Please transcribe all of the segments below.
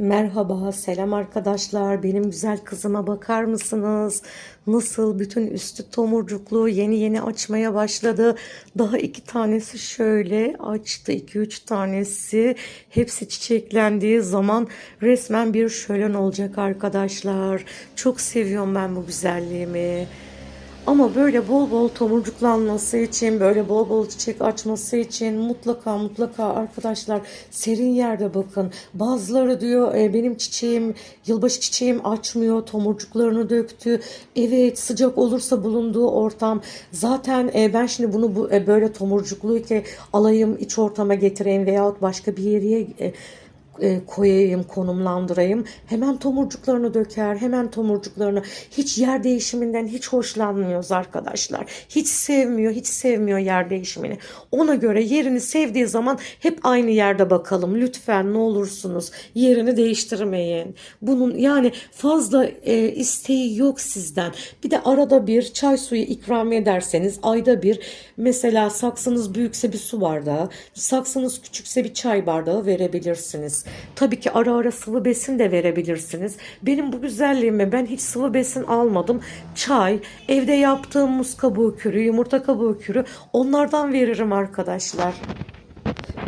Merhaba, selam arkadaşlar. Benim güzel kızıma bakar mısınız? Nasıl bütün üstü tomurcuklu yeni yeni açmaya başladı. Daha iki tanesi şöyle açtı. iki üç tanesi. Hepsi çiçeklendiği zaman resmen bir şölen olacak arkadaşlar. Çok seviyorum ben bu güzelliğimi. Ama böyle bol bol tomurcuklanması için, böyle bol bol çiçek açması için mutlaka mutlaka arkadaşlar serin yerde bakın. Bazıları diyor e, benim çiçeğim, yılbaşı çiçeğim açmıyor, tomurcuklarını döktü. Evet sıcak olursa bulunduğu ortam. Zaten e, ben şimdi bunu bu e, böyle tomurcukluyken alayım iç ortama getireyim veyahut başka bir yere e, e, koyayım, konumlandırayım. Hemen tomurcuklarını döker, hemen tomurcuklarını. Hiç yer değişiminden hiç hoşlanmıyoruz arkadaşlar. Hiç sevmiyor, hiç sevmiyor yer değişimini. Ona göre yerini sevdiği zaman hep aynı yerde bakalım. Lütfen ne olursunuz yerini değiştirmeyin. Bunun yani fazla e, isteği yok sizden. Bir de arada bir çay suyu ikram ederseniz ayda bir mesela saksınız büyükse bir su bardağı, saksınız küçükse bir çay bardağı verebilirsiniz. Tabii ki ara ara sıvı besin de verebilirsiniz. Benim bu güzelliğime ben hiç sıvı besin almadım. Çay, evde yaptığım muz kabuğu kürü, yumurta kabuğu kürü onlardan veririm arkadaşlar.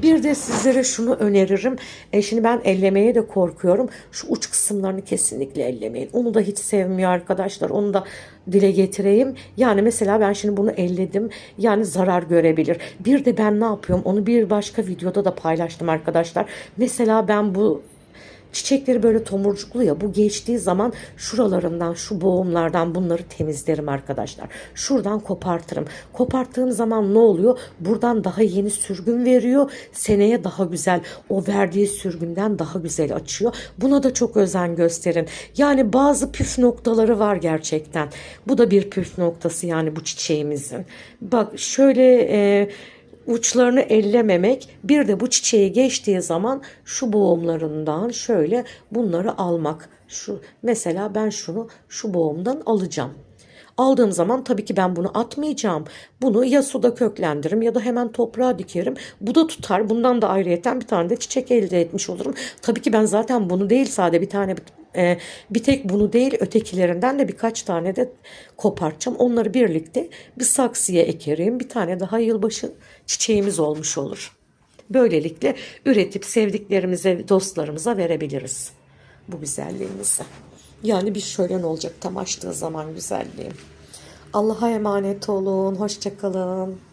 Bir de sizlere şunu öneririm. E şimdi ben ellemeye de korkuyorum. Şu uç kısımlarını kesinlikle ellemeyin. Onu da hiç sevmiyor arkadaşlar. Onu da dile getireyim. Yani mesela ben şimdi bunu elledim. Yani zarar görebilir. Bir de ben ne yapıyorum? Onu bir başka videoda da paylaştım arkadaşlar. Mesela ben bu Çiçekleri böyle tomurcuklu ya bu geçtiği zaman şuralarından şu boğumlardan bunları temizlerim arkadaşlar. Şuradan kopartırım. Koparttığım zaman ne oluyor? Buradan daha yeni sürgün veriyor. Seneye daha güzel o verdiği sürgünden daha güzel açıyor. Buna da çok özen gösterin. Yani bazı püf noktaları var gerçekten. Bu da bir püf noktası yani bu çiçeğimizin. Bak şöyle e, uçlarını ellememek bir de bu çiçeği geçtiği zaman şu boğumlarından şöyle bunları almak. Şu mesela ben şunu şu boğumdan alacağım. Aldığım zaman tabii ki ben bunu atmayacağım. Bunu ya suda köklendiririm ya da hemen toprağa dikerim. Bu da tutar. Bundan da ayrıyeten bir tane de çiçek elde etmiş olurum. Tabii ki ben zaten bunu değil sade bir tane e, bir tek bunu değil ötekilerinden de birkaç tane de kopartacağım. Onları birlikte bir saksıya ekerim. Bir tane daha yılbaşı çiçeğimiz olmuş olur. Böylelikle üretip sevdiklerimize, dostlarımıza verebiliriz bu güzelliğimizi. Yani bir şölen olacak tam açtığı zaman güzelliğim. Allah'a emanet olun. Hoşçakalın.